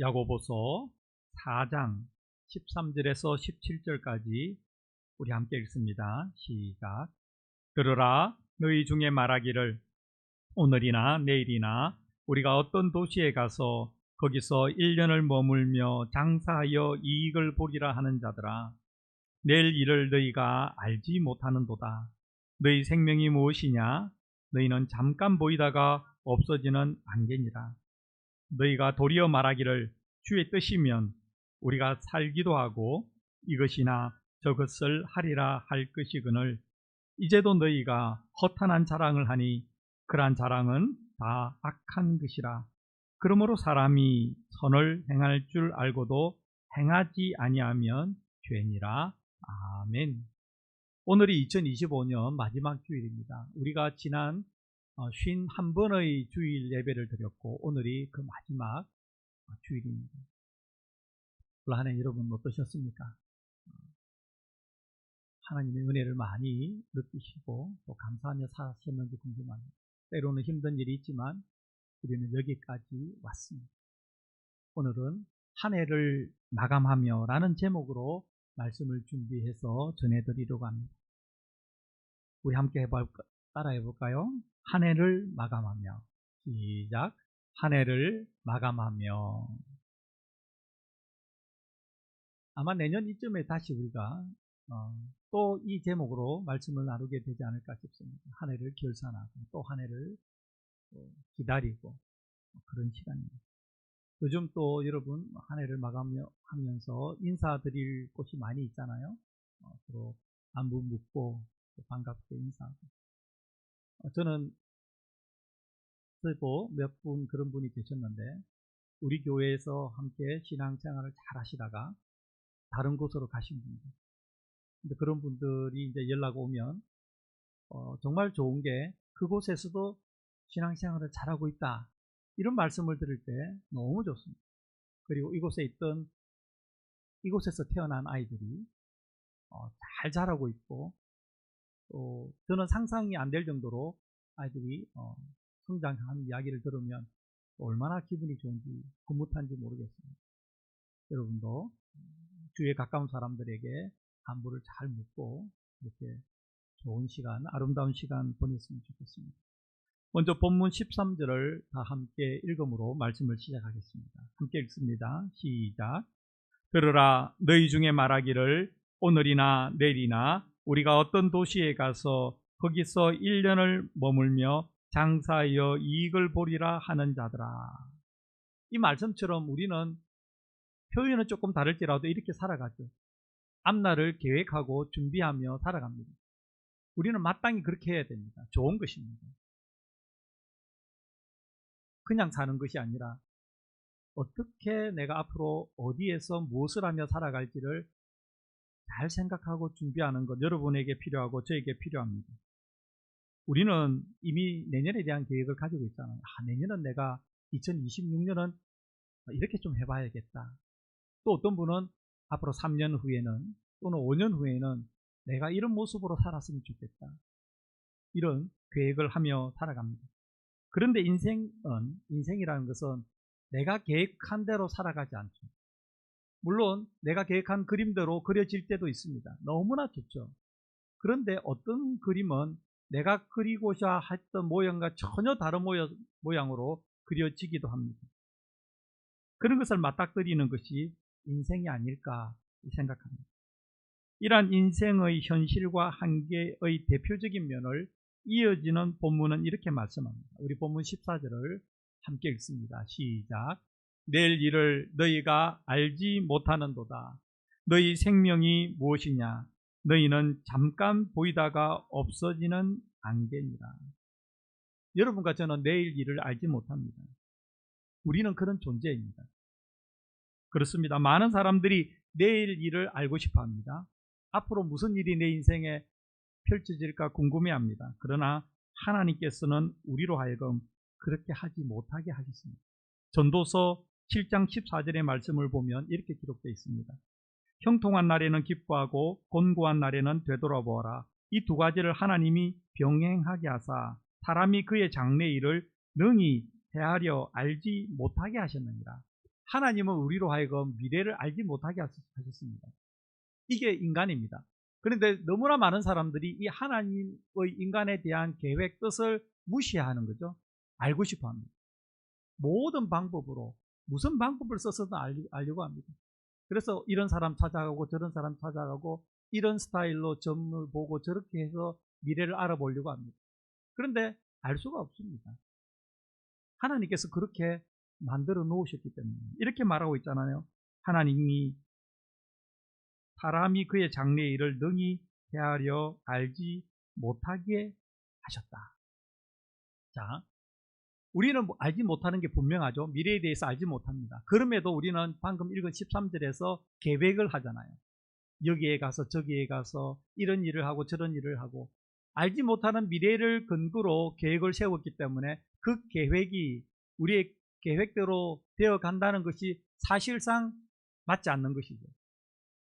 야고보서 4장 13절에서 17절까지 우리 함께 읽습니다. 시작. 들으라 너희 중에 말하기를 오늘이나 내일이나 우리가 어떤 도시에 가서 거기서 1년을 머물며 장사하여 이익을 보리라 하는 자들아 내일 일을 너희가 알지 못하는도다. 너희 생명이 무엇이냐? 너희는 잠깐 보이다가 없어지는 안개니라. 너희가 도리어 말하기를 주의 뜻이면 우리가 살기도 하고 이것이나 저것을 하리라 할 것이거늘. 이제도 너희가 허탄한 자랑을 하니 그러한 자랑은 다 악한 것이라. 그러므로 사람이 선을 행할 줄 알고도 행하지 아니하면 죄니라. 아멘. 오늘이 2025년 마지막 주일입니다. 우리가 지난 51번의 어, 주일 예배를 드렸고 오늘이 그 마지막 어, 주일입니다. 올 한해 여러분 어떠셨습니까? 하나님의 은혜를 많이 느끼시고 또 감사하며 사셨는지 궁금합니다. 때로는 힘든 일이 있지만 우리는 여기까지 왔습니다. 오늘은 한 해를 마감하며 라는 제목으로 말씀을 준비해서 전해드리려고 합니다. 우리 함께 해볼까, 따라해 볼까요? 한 해를 마감하며 시작 한 해를 마감하며 아마 내년 이쯤에 다시 우리가 어, 또이 제목으로 말씀을 나누게 되지 않을까 싶습니다. 한 해를 결산하고 또 한 해를 기다리고 그런 시간입니다. 요즘 또 여러분 한 해를 마감하면서 인사드릴 곳이 많이 있잖아요. 어, 서로 안부 묻고 반갑게 인사하고 어, 저는 저도 몇분 그런 분이 계셨는데 우리 교회에서 함께 신앙생활을 잘 하시다가 다른 곳으로 가신 분들. 근데 그런 분들이 이제 연락 오면 어, 정말 좋은 게 그곳에서도 신앙생활을 잘하고 있다. 이런 말씀을 들을 때 너무 좋습니다. 그리고 이곳에 있던 이곳에서 태어난 아이들이 어, 잘 자라고 있고 또 저는 상상이 안 될 정도로 아이들이 어, 성장하는 이야기를 들으면 얼마나 기분이 좋은지 흐뭇한지 모르겠습니다. 여러분도 주위에 가까운 사람들에게 안부를 잘 묻고 이렇게 좋은 시간, 아름다운 시간 보냈으면 좋겠습니다. 먼저 본문 13절을 다 함께 읽음으로 말씀을 시작하겠습니다. 함께 읽습니다. 시작. 들으라 너희 중에 말하기를 오늘이나 내일이나 우리가 어떤 도시에 가서 거기서 1년을 머물며 장사하여 이익을 보리라 하는 자들아. 이 말씀처럼 우리는 표현은 조금 다를지라도 이렇게 살아가죠. 앞날을 계획하고 준비하며 살아갑니다. 우리는 마땅히 그렇게 해야 됩니다. 좋은 것입니다. 그냥 사는 것이 아니라 어떻게 내가 앞으로 어디에서 무엇을 하며 살아갈지를 잘 생각하고 준비하는 것 여러분에게 필요하고 저에게 필요합니다. 우리는 이미 내년에 대한 계획을 가지고 있잖아요. 아, 내년은 내가 2026년은 이렇게 좀 해봐야겠다. 또 어떤 분은 앞으로 3년 후에는 또는 5년 후에는 내가 이런 모습으로 살았으면 좋겠다. 이런 계획을 하며 살아갑니다. 그런데 인생은, 인생이라는 것은 내가 계획한 대로 살아가지 않죠. 물론 내가 계획한 그림대로 그려질 때도 있습니다. 너무나 좋죠. 그런데 어떤 그림은 내가 그리고자 했던 모양과 전혀 다른 모양으로 그려지기도 합니다. 그런 것을 맞닥뜨리는 것이 인생이 아닐까 생각합니다. 이러한 인생의 현실과 한계의 대표적인 면을 이어지는 본문은 이렇게 말씀합니다. 우리 본문 14절을 함께 읽습니다. 시작. 내일 일을 너희가 알지 못하는도다. 너희 생명이 무엇이냐? 너희는 잠깐 보이다가 없어지는 안개니라. 여러분과 저는 내일 일을 알지 못합니다. 우리는 그런 존재입니다. 그렇습니다. 많은 사람들이 내일 일을 알고 싶어 합니다. 앞으로 무슨 일이 내 인생에 펼쳐질까 궁금해 합니다. 그러나 하나님께서는 우리로 하여금 그렇게 하지 못하게 하셨습니다. 전도서 7장 14절의 말씀을 보면 이렇게 기록되어 있습니다. 형통한 날에는 기뻐하고 곤고한 날에는 되돌아보아라. 이 두 가지를 하나님이 병행하게 하사 사람이 그의 장래 일을 능히 헤아려 알지 못하게 하셨느니라. 하나님은 우리로 하여금 미래를 알지 못하게 하셨습니다. 이게 인간입니다. 그런데 너무나 많은 사람들이 이 하나님의 인간에 대한 계획, 뜻을 무시하는 거죠. 알고 싶어 합니다. 모든 방법으로, 무슨 방법을 써서든 알려고 합니다. 그래서 이런 사람 찾아가고 저런 사람 찾아가고 이런 스타일로 점을 보고 저렇게 해서 미래를 알아보려고 합니다. 그런데 알 수가 없습니다. 하나님께서 그렇게 만들어 놓으셨기 때문에 이렇게 말하고 있잖아요. 하나님이 사람이 그의 장래의 일을 능히 헤아려 알지 못하게 하셨다. 자, 우리는 뭐 알지 못하는 게 분명하죠. 미래에 대해서 알지 못합니다. 그럼에도 우리는 방금 읽은 13절에서 계획을 하잖아요. 여기에 가서 저기에 가서 이런 일을 하고 저런 일을 하고 알지 못하는 미래를 근거로 계획을 세웠기 때문에 그 계획이 우리의 계획대로 되어 간다는 것이 사실상 맞지 않는 것이죠.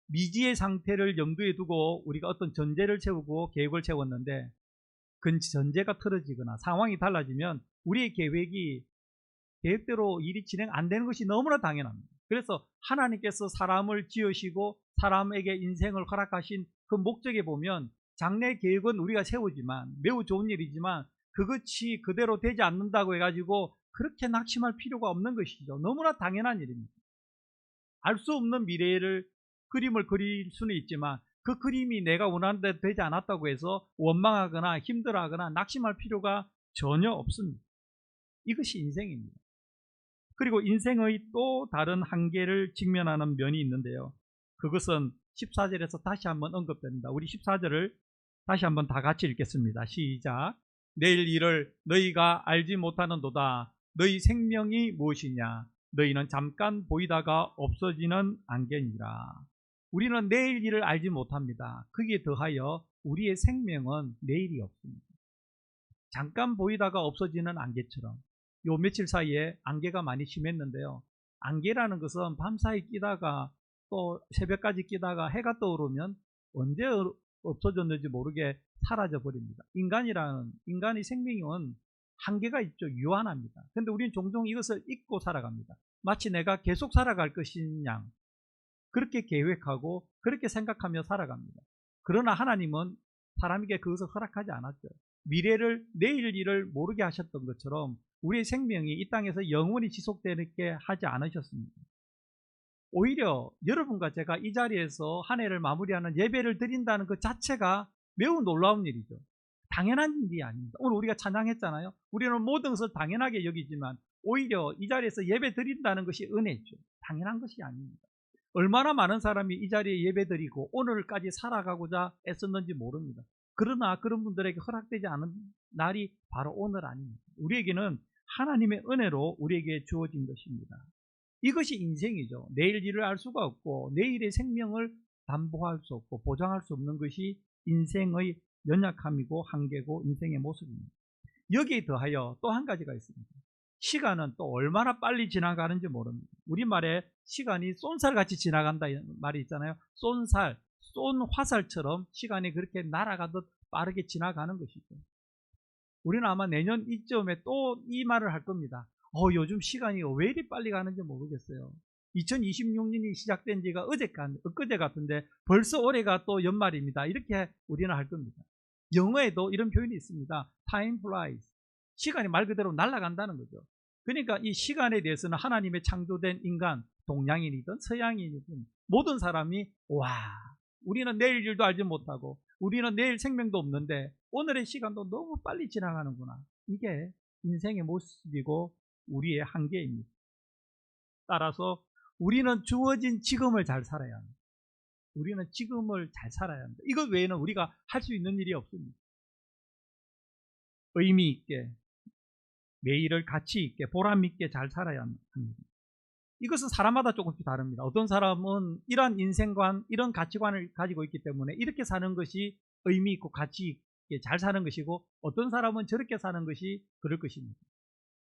미지의 상태를 염두에 두고 우리가 어떤 전제를 세우고 계획을 세웠는데 그 전제가 틀어지거나 상황이 달라지면 우리의 계획이 계획대로 일이 진행 안 되는 것이 너무나 당연합니다. 그래서 하나님께서 사람을 지으시고 사람에게 인생을 허락하신 그 목적에 보면 장래 계획은 우리가 세우지만 매우 좋은 일이지만 그것이 그대로 되지 않는다고 해가지고 그렇게 낙심할 필요가 없는 것이죠. 너무나 당연한 일입니다. 알 수 없는 미래를 그림을 그릴 수는 있지만 그 그림이 내가 원하는 대로 되지 않았다고 해서 원망하거나 힘들어하거나 낙심할 필요가 전혀 없습니다. 이것이 인생입니다. 그리고 인생의 또 다른 한계를 직면하는 면이 있는데요. 그것은 14절에서 다시 한번 언급됩니다. 우리 14절을 다시 한번 다 같이 읽겠습니다. 시작. 내일 일을 너희가 알지 못하는도다. 너희 생명이 무엇이냐? 너희는 잠깐 보이다가 없어지는 안개니라. 우리는 내일 일을 알지 못합니다. 거기에 더하여 우리의 생명은 내일이 없습니다. 잠깐 보이다가 없어지는 안개처럼 요 며칠 사이에 안개가 많이 심했는데요. 안개라는 것은 밤사이 끼다가 또 새벽까지 끼다가 해가 떠오르면 언제 없어졌는지 모르게 사라져 버립니다. 인간이라는 인간의 생명은 한계가 있죠. 유한합니다. 근데 우리는 종종 이것을 잊고 살아갑니다. 마치 내가 계속 살아갈 것인 양 그렇게 계획하고 그렇게 생각하며 살아갑니다. 그러나 하나님은 사람에게 그것을 허락하지 않았죠. 미래를 내일 일을 모르게 하셨던 것처럼 우리의 생명이 이 땅에서 영원히 지속되게 하지 않으셨습니다. 오히려 여러분과 제가 이 자리에서 한 해를 마무리하는 예배를 드린다는 것 자체가 매우 놀라운 일이죠. 당연한 일이 아닙니다. 오늘 우리가 찬양했잖아요. 우리는 모든 것을 당연하게 여기지만 오히려 이 자리에서 예배 드린다는 것이 은혜죠. 당연한 것이 아닙니다. 얼마나 많은 사람이 이 자리에 예배 드리고 오늘까지 살아가고자 애썼는지 모릅니다. 그러나 그런 분들에게 허락되지 않은 날이 바로 오늘 아닙니다. 우리에게는 하나님의 은혜로 우리에게 주어진 것입니다. 이것이 인생이죠. 내일 일을 알 수가 없고 내일의 생명을 담보할 수 없고 보장할 수 없는 것이 인생의 연약함이고 한계고 인생의 모습입니다. 여기에 더하여 또 한 가지가 있습니다. 시간은 또 얼마나 빨리 지나가는지 모릅니다. 우리말에 시간이 쏜살같이 지나간다 말이 있잖아요. 쏜살, 쏜 화살처럼 시간이 그렇게 날아가듯 빠르게 지나가는 것이죠. 우리는 아마 내년 이쯤에 또 이 말을 할 겁니다. 어, 요즘 시간이 왜 이리 빨리 가는지 모르겠어요. 2026년이 시작된 지가 어제까, 엊그제 같은데 벌써 올해가 또 연말입니다. 이렇게 우리는 할 겁니다. 영어에도 이런 표현이 있습니다. Time flies. 시간이 말 그대로 날아간다는 거죠. 그러니까 이 시간에 대해서는 하나님의 창조된 인간, 동양인이든 서양인이든 모든 사람이 와, 우리는 내일 일도 알지 못하고 우리는 내일 생명도 없는데 오늘의 시간도 너무 빨리 지나가는구나. 이게 인생의 모습이고 우리의 한계입니다. 따라서 우리는 주어진 지금을 잘 살아야 합니다. 우리는 지금을 잘 살아야 합니다. 이것 외에는 우리가 할 수 있는 일이 없습니다. 의미 있게, 매일을 가치 있게, 보람 있게 잘 살아야 합니다. 이것은 사람마다 조금씩 다릅니다. 어떤 사람은 이러한 인생관, 이런 가치관을 가지고 있기 때문에 이렇게 사는 것이 의미 있고 가치 잘 사는 것이고 어떤 사람은 저렇게 사는 것이 그럴 것입니다.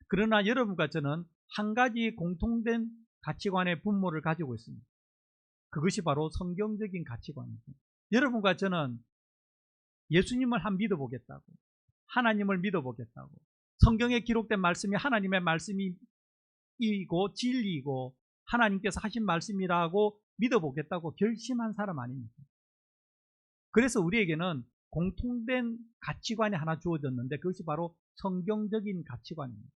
그러나 여러분과 저는 한 가지 공통된 가치관의 분모를 가지고 있습니다. 그것이 바로 성경적인 가치관이죠. 여러분과 저는 예수님을 한 믿어보겠다고, 하나님을 믿어보겠다고, 성경에 기록된 말씀이 하나님의 말씀이고 진리이고 하나님께서 하신 말씀이라고 믿어보겠다고 결심한 사람 아닙니까? 그래서 우리에게는 공통된 가치관이 하나 주어졌는데 그것이 바로 성경적인 가치관입니다.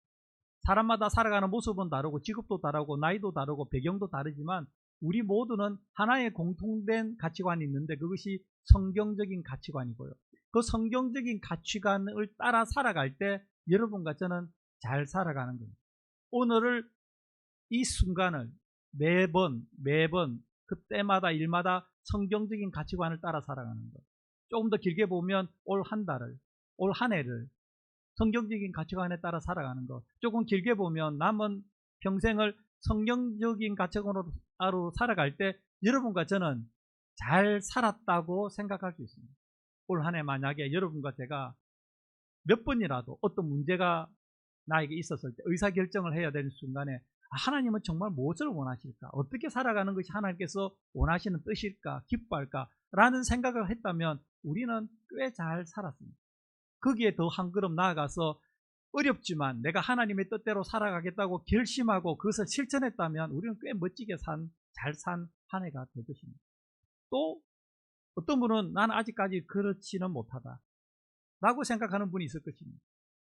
사람마다 살아가는 모습은 다르고 직업도 다르고 나이도 다르고 배경도 다르지만 우리 모두는 하나의 공통된 가치관이 있는데 그것이 성경적인 가치관이고요. 그 성경적인 가치관을 따라 살아갈 때 여러분과 저는 잘 살아가는 겁니다. 오늘을 이 순간을 매번 매번 그때마다 일마다 성경적인 가치관을 따라 살아가는 것. 조금 더 길게 보면 올 한 달을 올 한 해를 성경적인 가치관에 따라 살아가는 것. 조금 길게 보면 남은 평생을 성경적인 가치관으로 살아갈 때 여러분과 저는 잘 살았다고 생각할 수 있습니다. 올 한 해 만약에 여러분과 제가 몇 번이라도 어떤 문제가 나에게 있었을 때 의사결정을 해야 되는 순간에 아, 하나님은 정말 무엇을 원하실까? 어떻게 살아가는 것이 하나님께서 원하시는 뜻일까? 기뻐할까? 라는 생각을 했다면 우리는 꽤 잘 살았습니다. 거기에 더 한 걸음 나아가서 어렵지만 내가 하나님의 뜻대로 살아가겠다고 결심하고 그것을 실천했다면 우리는 꽤 멋지게 산, 잘 산 한 해가 될 것입니다. 또 어떤 분은 나는 아직까지 그렇지는 못하다. 라고 생각하는 분이 있을 것입니다.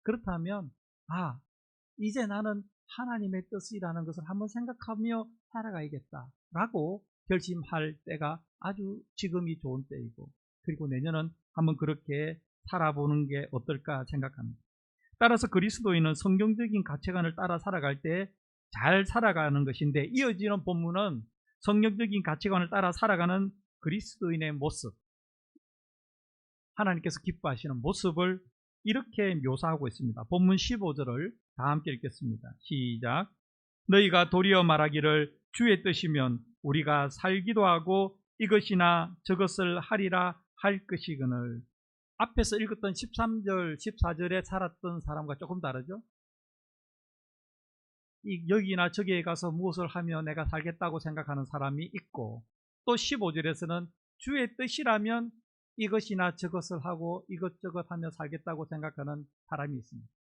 그렇다면, 아, 이제 나는 하나님의 뜻이라는 것을 한번 생각하며 살아가야겠다. 라고 결심할 때가 아주 지금이 좋은 때이고, 그리고 내년은 한번 그렇게 살아보는 게 어떨까 생각합니다. 따라서 그리스도인은 성경적인 가치관을 따라 살아갈 때 잘 살아가는 것인데 이어지는 본문은 성경적인 가치관을 따라 살아가는 그리스도인의 모습, 하나님께서 기뻐하시는 모습을 이렇게 묘사하고 있습니다. 본문 15절을 다 함께 읽겠습니다. 시작. 너희가 도리어 말하기를 주의 뜻이면 우리가 살기도 하고 이것이나 저것을 하리라 할 것이거늘 앞에서 읽었던 13절, 14절에 살았던 사람과 조금 다르죠? 여기나 저기에 가서 무엇을 하며 내가 살겠다고 생각하는 사람이 있고 또 15절에서는 주의 뜻이라면 이것이나 저것을 하고 이것저것 하며 살겠다고 생각하는 사람이 있습니다.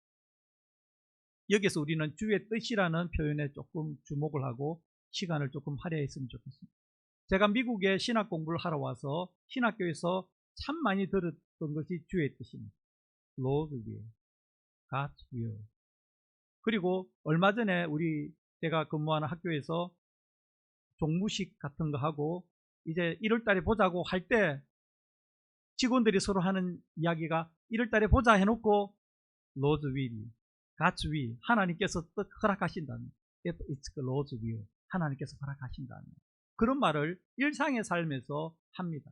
여기서 우리는 주의 뜻이라는 표현에 조금 주목을 하고 시간을 조금 할애했으면 좋겠습니다. 제가 미국에 신학 공부를 하러 와서 신학교에서 참 많이 들었던 것이 주의 뜻입니다. Lord's will, God's will. 그리고 얼마 전에 우리 제가 근무하는 학교에서 종무식 같은 거 하고 이제 1월 달에 보자고 할 때 직원들이 서로 하는 이야기가 1월 달에 보자 해놓고 Lord's will, God's will 하나님께서 뜻 허락하신다는 It's the Lord's will 하나님께서 허락하신다는 그런 말을 일상의 삶에서 합니다.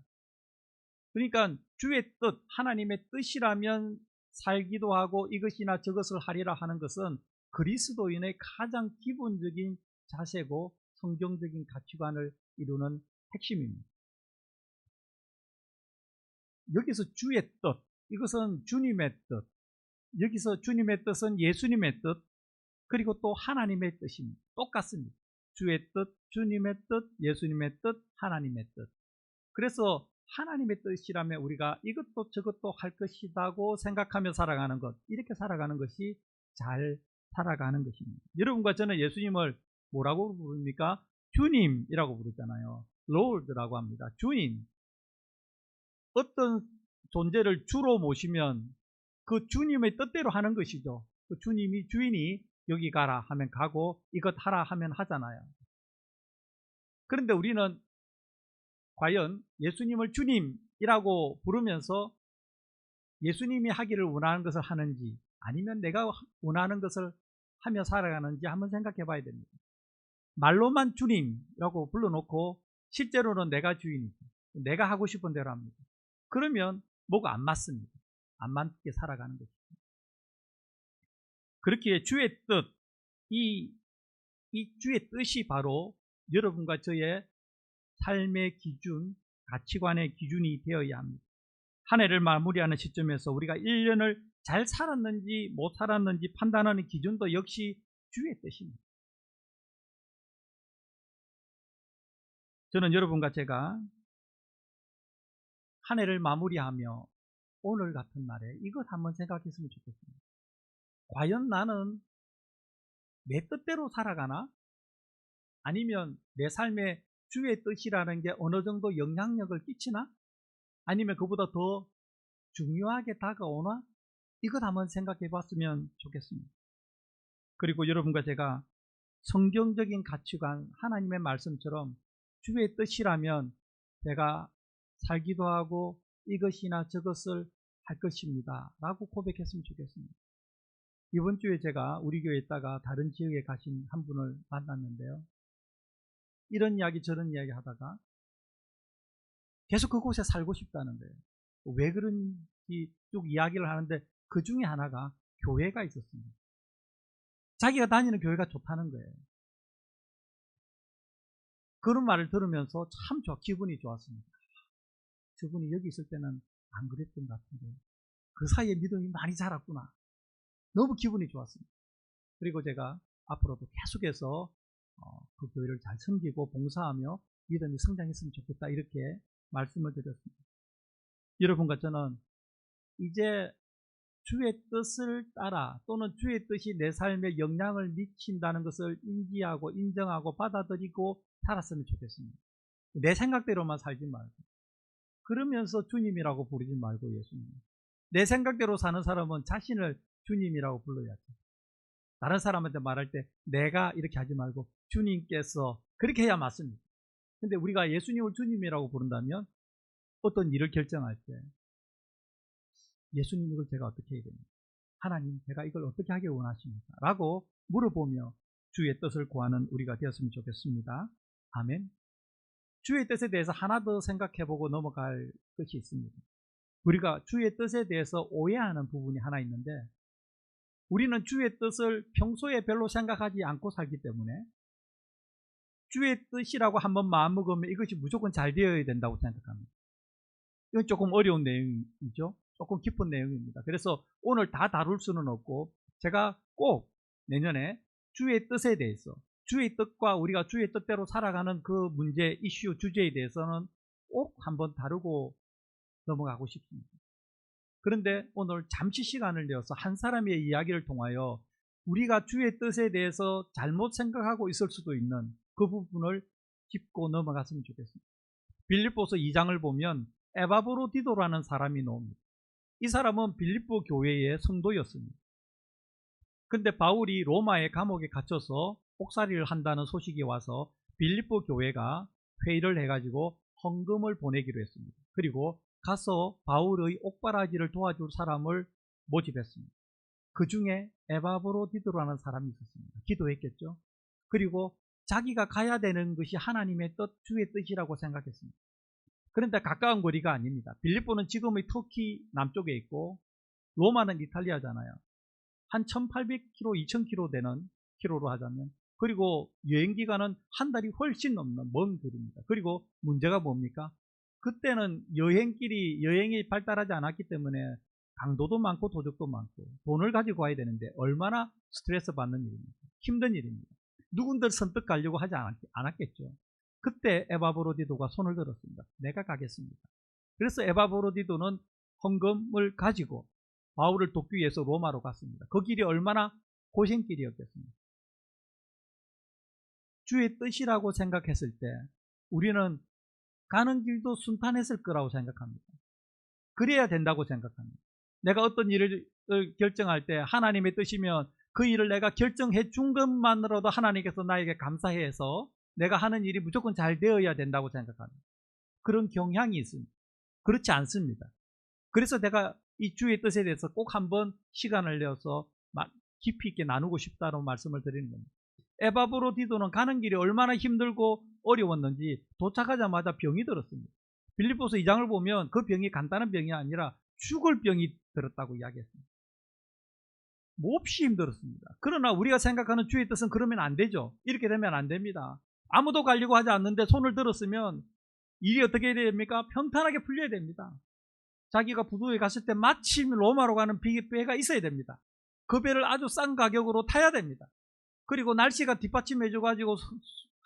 그러니까 주의 뜻, 하나님의 뜻이라면 살기도 하고 이것이나 저것을 하리라 하는 것은 그리스도인의 가장 기본적인 자세고 성경적인 가치관을 이루는 핵심입니다. 여기서 주의 뜻, 이것은 주님의 뜻, 여기서 주님의 뜻은 예수님의 뜻, 그리고 또 하나님의 뜻입니다. 똑같습니다. 주의 뜻, 주님의 뜻, 예수님의 뜻, 하나님의 뜻. 그래서 하나님의 뜻이라면 우리가 이것도 저것도 할 것이라고 생각하며 살아가는 것, 이렇게 살아가는 것이 잘 살아가는 것입니다. 여러분과 저는 예수님을 뭐라고 부릅니까? 주님이라고 부르잖아요. Lord라고 합니다. 주인. 어떤 존재를 주로 모시면 그 주님의 뜻대로 하는 것이죠. 그 주님이 주인이 여기 가라 하면 가고 이것 하라 하면 하잖아요. 그런데 우리는 과연 예수님을 주님이라고 부르면서 예수님이 하기를 원하는 것을 하는지 아니면 내가 원하는 것을 하며 살아가는지 한번 생각해 봐야 됩니다. 말로만 주님이라고 불러놓고 실제로는 내가 주인이죠. 내가 하고 싶은 대로 합니다. 그러면 뭐가 안 맞습니다. 안 맞게 살아가는 것입니다. 그렇기에 주의 뜻, 이, 이 주의 뜻이 바로 여러분과 저의 삶의 기준, 가치관의 기준이 되어야 합니다. 한 해를 마무리하는 시점에서 우리가 1년을 잘 살았는지 못 살았는지 판단하는 기준도 역시 주의 뜻입니다. 저는 여러분과 제가 한 해를 마무리하며 오늘 같은 날에 이것 한번 생각했으면 좋겠습니다. 과연 나는 내 뜻대로 살아가나? 아니면 내 삶에 주의 뜻이라는 게 어느 정도 영향력을 끼치나? 아니면 그보다 더 중요하게 다가오나? 이것 한번 생각해 봤으면 좋겠습니다. 그리고 여러분과 제가 성경적인 가치관, 하나님의 말씀처럼 주의 뜻이라면 제가 살기도 하고 이것이나 저것을 할 것입니다. 라고 고백했으면 좋겠습니다. 이번 주에 제가 우리 교회에 있다가 다른 지역에 가신 한 분을 만났는데요. 이런 이야기 저런 이야기 하다가 계속 그곳에 살고 싶다는 거예요. 왜 그런지 쭉 이야기를 하는데 그 중에 하나가 교회가 있었습니다. 자기가 다니는 교회가 좋다는 거예요. 그런 말을 들으면서 참 좋, 기분이 좋았습니다. 저분이 여기 있을 때는 안 그랬던 것 같은데 그 사이에 믿음이 많이 자랐구나. 너무 기분이 좋았습니다. 그리고 제가 앞으로도 계속해서 어, 그 교회를 잘 섬기고 봉사하며 믿음이 성장했으면 좋겠다 이렇게 말씀을 드렸습니다. 여러분과 저는 이제 주의 뜻을 따라 또는 주의 뜻이 내 삶에 영향을 미친다는 것을 인지하고 인정하고 받아들이고 살았으면 좋겠습니다. 내 생각대로만 살지 말고 그러면서 주님이라고 부르지 말고 예수님. 내 생각대로 사는 사람은 자신을 주님이라고 불러야죠. 다른 사람한테 말할 때 내가 이렇게 하지 말고 주님께서 그렇게 해야 맞습니다. 근데 우리가 예수님을 주님이라고 부른다면 어떤 일을 결정할 때 예수님 이걸 제가 어떻게 해야 됩니까? 하나님 제가 이걸 어떻게 하길 원하십니까? 라고 물어보며 주의 뜻을 구하는 우리가 되었으면 좋겠습니다. 아멘. 주의 뜻에 대해서 하나 더 생각해보고 넘어갈 것이 있습니다. 우리가 주의 뜻에 대해서 오해하는 부분이 하나 있는데 우리는 주의 뜻을 평소에 별로 생각하지 않고 살기 때문에 주의 뜻이라고 한번 마음먹으면 이것이 무조건 잘 되어야 된다고 생각합니다. 이건 조금 어려운 내용이죠. 조금 깊은 내용입니다. 그래서 오늘 다 다룰 수는 없고 제가 꼭 내년에 주의 뜻에 대해서 주의 뜻과 우리가 주의 뜻대로 살아가는 그 문제, 이슈, 주제에 대해서는 꼭 한번 다루고 넘어가고 싶습니다. 그런데 오늘 잠시 시간을 내어서 한 사람의 이야기를 통하여 우리가 주의 뜻에 대해서 잘못 생각하고 있을 수도 있는 그 부분을 짚고 넘어갔으면 좋겠습니다. 빌립보서 2장을 보면 에바브로디도라는 사람이 나옵니다. 이 사람은 빌립보 교회의 성도였습니다. 근데 바울이 로마의 감옥에 갇혀서 옥살이를 한다는 소식이 와서 빌립보 교회가 회의를 해가지고 헌금을 보내기로 했습니다. 그리고 가서 바울의 옥바라지를 도와줄 사람을 모집했습니다. 그 중에 에바브로디도라는 사람이 있었습니다. 기도했겠죠. 그리고 자기가 가야 되는 것이 하나님의 뜻, 주의 뜻이라고 생각했습니다. 그런데 가까운 거리가 아닙니다. 빌립보는 지금의 터키 남쪽에 있고 로마는 이탈리아잖아요. 한 1800km, 2000km 되는 키로로 하자면 그리고 여행 기간은 한 달이 훨씬 넘는 먼 거리입니다. 그리고 문제가 뭡니까? 그때는 여행길이 여행이 발달하지 않았기 때문에 강도도 많고 도적도 많고 돈을 가지고 가야 되는데 얼마나 스트레스 받는 일입니까? 힘든 일입니다. 누군들 선뜻 가려고 하지 않았겠죠. 그때 에바브로디도가 손을 들었습니다. 내가 가겠습니다. 그래서 에바브로디도는 헌금을 가지고 바울을 돕기 위해서 로마로 갔습니다. 그 길이 얼마나 고생길이었겠습니까? 주의 뜻이라고 생각했을 때 우리는 가는 길도 순탄했을 거라고 생각합니다. 그래야 된다고 생각합니다. 내가 어떤 일을 결정할 때 하나님의 뜻이면 그 일을 내가 결정해 준 것만으로도 하나님께서 나에게 감사해서 내가 하는 일이 무조건 잘 되어야 된다고 생각합니다. 그런 경향이 있습니다. 그렇지 않습니다. 그래서 내가 이 주의 뜻에 대해서 꼭 한번 시간을 내어서 깊이 있게 나누고 싶다고 말씀을 드리는 겁니다. 에바브로디도는 가는 길이 얼마나 힘들고 어려웠는지 도착하자마자 병이 들었습니다. 빌리포스 2장을 보면 그 병이 간단한 병이 아니라 죽을 병이 들었다고 이야기했습니다. 몹시 힘들었습니다. 그러나 우리가 생각하는 주의 뜻은 그러면 안 되죠. 이렇게 되면 안 됩니다. 아무도 가려고 하지 않는데 손을 들었으면 일이 어떻게 해야 됩니까? 평탄하게 풀려야 됩니다. 자기가 부두에 갔을 때 마침 로마로 가는 배가 있어야 됩니다. 그 배를 아주 싼 가격으로 타야 됩니다. 그리고 날씨가 뒷받침해줘가지고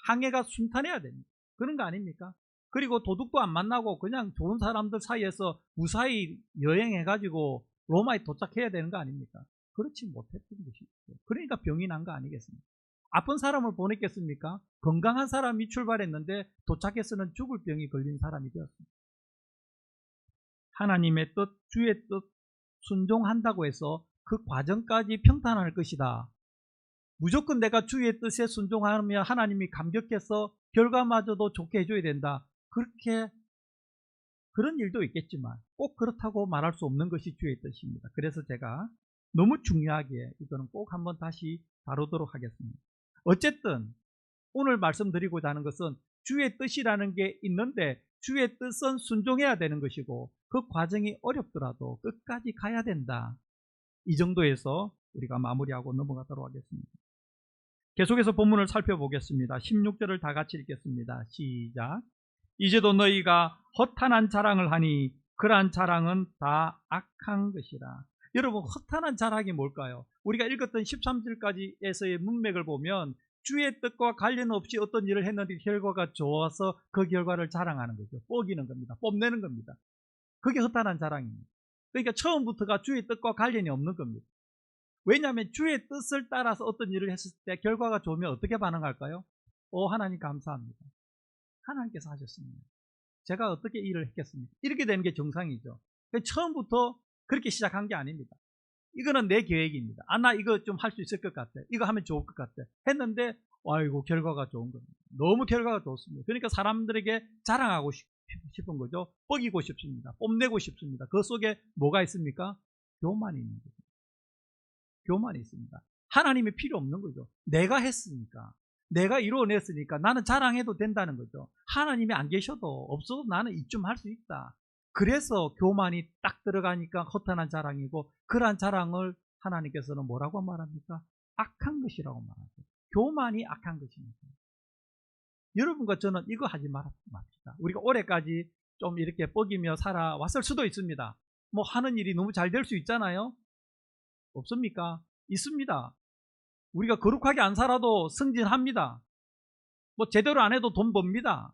항해가 순탄해야 됩니다. 그런 거 아닙니까? 그리고 도둑도 안 만나고 그냥 좋은 사람들 사이에서 무사히 여행해가지고 로마에 도착해야 되는 거 아닙니까? 그렇지 못했던 것이죠. 그러니까 병이 난 거 아니겠습니까? 아픈 사람을 보냈겠습니까? 건강한 사람이 출발했는데 도착해서는 죽을 병이 걸린 사람이 되었습니다. 하나님의 뜻, 주의 뜻 순종한다고 해서 그 과정까지 평탄할 것이다. 무조건 내가 주의 뜻에 순종하면 하나님이 감격해서 결과마저도 좋게 해줘야 된다. 그렇게 그런 일도 있겠지만 꼭 그렇다고 말할 수 없는 것이 주의 뜻입니다. 그래서 제가 너무 중요하게 이거는 꼭 한번 다시 다루도록 하겠습니다. 어쨌든 오늘 말씀드리고자 하는 것은 주의 뜻이라는 게 있는데 주의 뜻은 순종해야 되는 것이고 그 과정이 어렵더라도 끝까지 가야 된다. 이 정도에서 우리가 마무리하고 넘어가도록 하겠습니다. 계속해서 본문을 살펴보겠습니다. 16절을 다 같이 읽겠습니다. 시작. 이제도 너희가 허탄한 자랑을 하니 그러한 자랑은 다 악한 것이라. 여러분 허탄한 자랑이 뭘까요? 우리가 읽었던 13절까지에서의 문맥을 보면 주의 뜻과 관련 없이 어떤 일을 했는데 결과가 좋아서 그 결과를 자랑하는 거죠. 뽀기는 겁니다. 뽐내는 겁니다. 그게 허탄한 자랑입니다. 그러니까 처음부터가 주의 뜻과 관련이 없는 겁니다. 왜냐하면 주의 뜻을 따라서 어떤 일을 했을 때 결과가 좋으면 어떻게 반응할까요? 오 하나님 감사합니다. 하나님께서 하셨습니다. 제가 어떻게 일을 했겠습니까? 이렇게 되는 게 정상이죠. 처음부터 그렇게 시작한 게 아닙니다. 이거는 내 계획입니다. 아, 나 이거 좀 할 수 있을 것 같아. 이거 하면 좋을 것 같아. 했는데, 아이고, 결과가 좋은 겁니다. 너무 결과가 좋습니다. 그러니까 사람들에게 자랑하고 싶은 거죠. 뻐기고 싶습니다. 뽐내고 싶습니다. 그 속에 뭐가 있습니까? 교만이 있는 거죠. 교만이 있습니다. 하나님이 필요 없는 거죠. 내가 했으니까. 내가 이루어냈으니까 나는 자랑해도 된다는 거죠. 하나님이 안 계셔도 없어도 나는 이쯤 할 수 있다. 그래서 교만이 딱 들어가니까 허탄한 자랑이고 그러한 자랑을 하나님께서는 뭐라고 말합니까? 악한 것이라고 말하죠. 교만이 악한 것입니다. 여러분과 저는 이거 하지 맙시다. 우리가 올해까지 좀 이렇게 뻐기며 살아왔을 수도 있습니다. 뭐 하는 일이 너무 잘 될 수 있잖아요. 없습니까? 있습니다. 우리가 거룩하게 안 살아도 승진합니다. 뭐 제대로 안 해도 돈 법니다.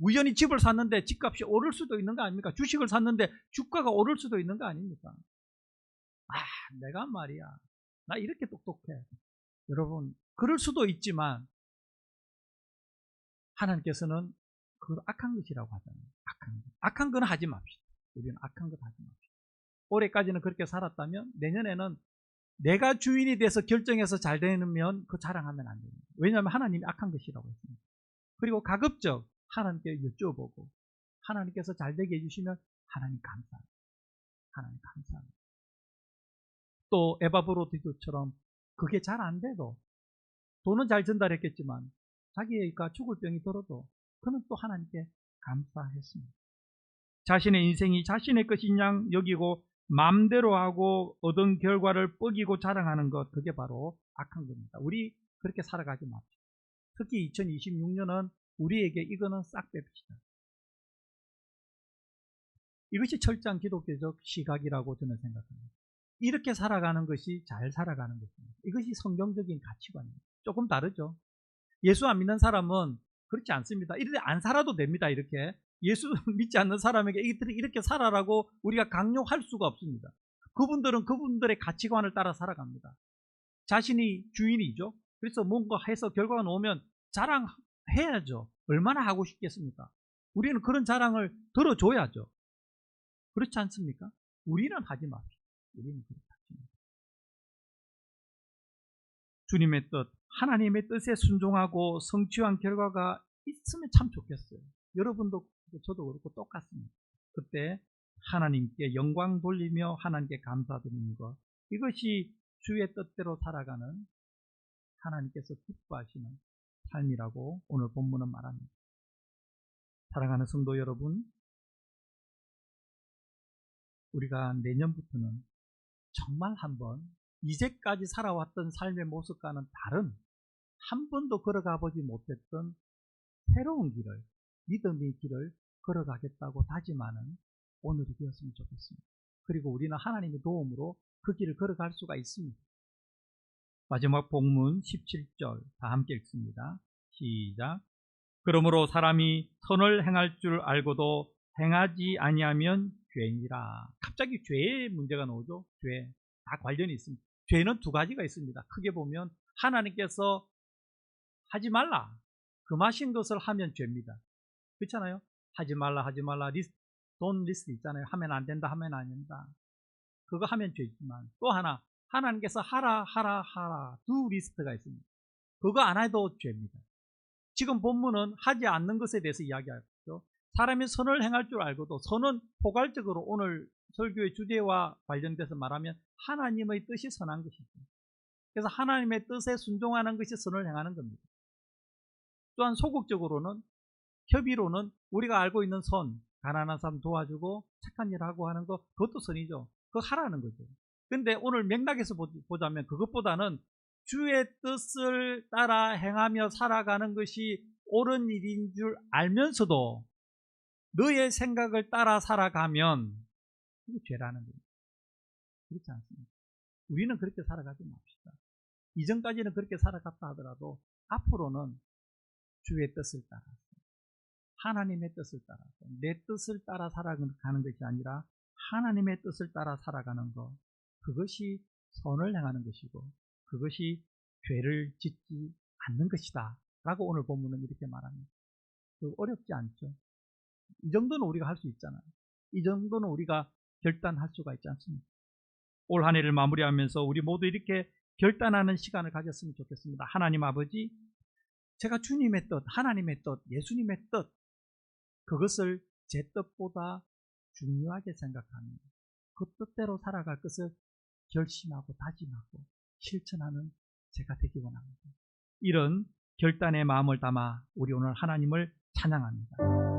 우연히 집을 샀는데 집값이 오를 수도 있는 거 아닙니까? 주식을 샀는데 주가가 오를 수도 있는 거 아닙니까? 아, 내가 말이야. 나 이렇게 똑똑해. 여러분, 그럴 수도 있지만, 하나님께서는 그걸 악한 것이라고 하잖아요. 악한 것. 악한 건 하지 맙시다. 우리는 악한 것 하지 맙시다. 올해까지는 그렇게 살았다면, 내년에는 내가 주인이 돼서 결정해서 잘 되면 그 자랑하면 안 됩니다. 왜냐하면 하나님이 악한 것이라고 했습니다. 그리고 가급적 하나님께 여쭤보고 하나님께서 잘 되게 해주시면 하나님 감사합니다. 하나님 감사합니다. 또 에바브로디도처럼 그게 잘 안 돼도 돈은 잘 전달했겠지만 자기가 죽을 병이 들어도 그는 또 하나님께 감사했습니다. 자신의 인생이 자신의 것인 양 여기고 마음대로 하고 얻은 결과를 뻐기고 자랑하는 것 그게 바로 악한 겁니다. 우리 그렇게 살아가지 맙시다. 특히 2026년은 우리에게 이거는 싹 뺍시다. 이것이 철저한 기독교적 시각이라고 저는 생각합니다. 이렇게 살아가는 것이 잘 살아가는 것입니다. 이것이 성경적인 가치관입니다. 조금 다르죠. 예수 안 믿는 사람은 그렇지 않습니다. 이렇게 안 살아도 됩니다. 이렇게 예수 믿지 않는 사람에게 이렇게 살아라고 우리가 강요할 수가 없습니다. 그분들은 그분들의 가치관을 따라 살아갑니다. 자신이 주인이죠. 그래서 뭔가 해서 결과가 나오면 자랑 해야죠. 얼마나 하고 싶겠습니까? 우리는 그런 자랑을 들어줘야죠. 그렇지 않습니까? 우리는 하지 맙시다. 우리는 않습니다. 주님의 뜻, 하나님의 뜻에 순종하고 성취한 결과가 있으면 참 좋겠어요. 여러분도 저도 그렇고 똑같습니다. 그때 하나님께 영광 돌리며 하나님께 감사드리는 것 이것이 주의 뜻대로 살아가는 하나님께서 기뻐하시는 삶이라고 오늘 본문은 말합니다. 사랑하는 성도 여러분, 우리가 내년부터는 정말 한번 이제까지 살아왔던 삶의 모습과는 다른 한 번도 걸어가 보지 못했던 새로운 길을 믿음의 길을 걸어가겠다고 다짐하는 오늘이 되었으면 좋겠습니다. 그리고 우리는 하나님의 도움으로 그 길을 걸어갈 수가 있습니다. 마지막 복문 17절 다 함께 읽습니다. 시작. 그러므로 사람이 선을 행할 줄 알고도 행하지 아니하면 죄니라. 갑자기 죄의 문제가 나오죠. 죄. 다 관련이 있습니다. 죄는 두 가지가 있습니다. 크게 보면 하나님께서 하지 말라. 금하신 것을 하면 죄입니다. 그렇잖아요? 하지 말라, 하지 말라. 리스트, 돈 리스트 있잖아요. 하면 안 된다, 하면 안 된다. 그거 하면 죄지만 또 하나 하나님께서 하라, 하라, 하라 두 리스트가 있습니다. 그거 안 해도 죄입니다. 지금 본문은 하지 않는 것에 대해서 이야기하죠. 사람이 선을 행할 줄 알고도 선은 포괄적으로 오늘 설교의 주제와 관련돼서 말하면 하나님의 뜻이 선한 것이죠. 그래서 하나님의 뜻에 순종하는 것이 선을 행하는 겁니다. 또한 소극적으로는 협의로는 우리가 알고 있는 선, 가난한 사람 도와주고 착한 일 하고 하는 거 그것도 선이죠. 그거 하라는 거죠. 근데 오늘 맥락에서 보자면 그것보다는 주의 뜻을 따라 행하며 살아가는 것이 옳은 일인 줄 알면서도 너의 생각을 따라 살아가면 그게 죄라는 겁니다. 그렇지 않습니다. 우리는 그렇게 살아가지 맙시다. 이전까지는 그렇게 살아갔다 하더라도 앞으로는 주의 뜻을 따라서 하나님의 뜻을 따라서 내 뜻을 따라 살아가는 것이 아니라 하나님의 뜻을 따라 살아가는 것 그것이 선을 행하는 것이고 그것이 죄를 짓지 않는 것이다 라고 오늘 본문은 이렇게 말합니다. 어렵지 않죠. 이 정도는 우리가 할 수 있잖아요. 이 정도는 우리가 결단할 수가 있지 않습니까? 올 한 해를 마무리하면서 우리 모두 이렇게 결단하는 시간을 가졌으면 좋겠습니다. 하나님 아버지, 제가 주님의 뜻, 하나님의 뜻, 예수님의 뜻, 그것을 제 뜻보다 중요하게 생각하는 그 뜻대로 살아갈 것을 결심하고 다짐하고 실천하는 제가 되기 원합니다. 이런 결단의 마음을 담아 우리 오늘 하나님을 찬양합니다.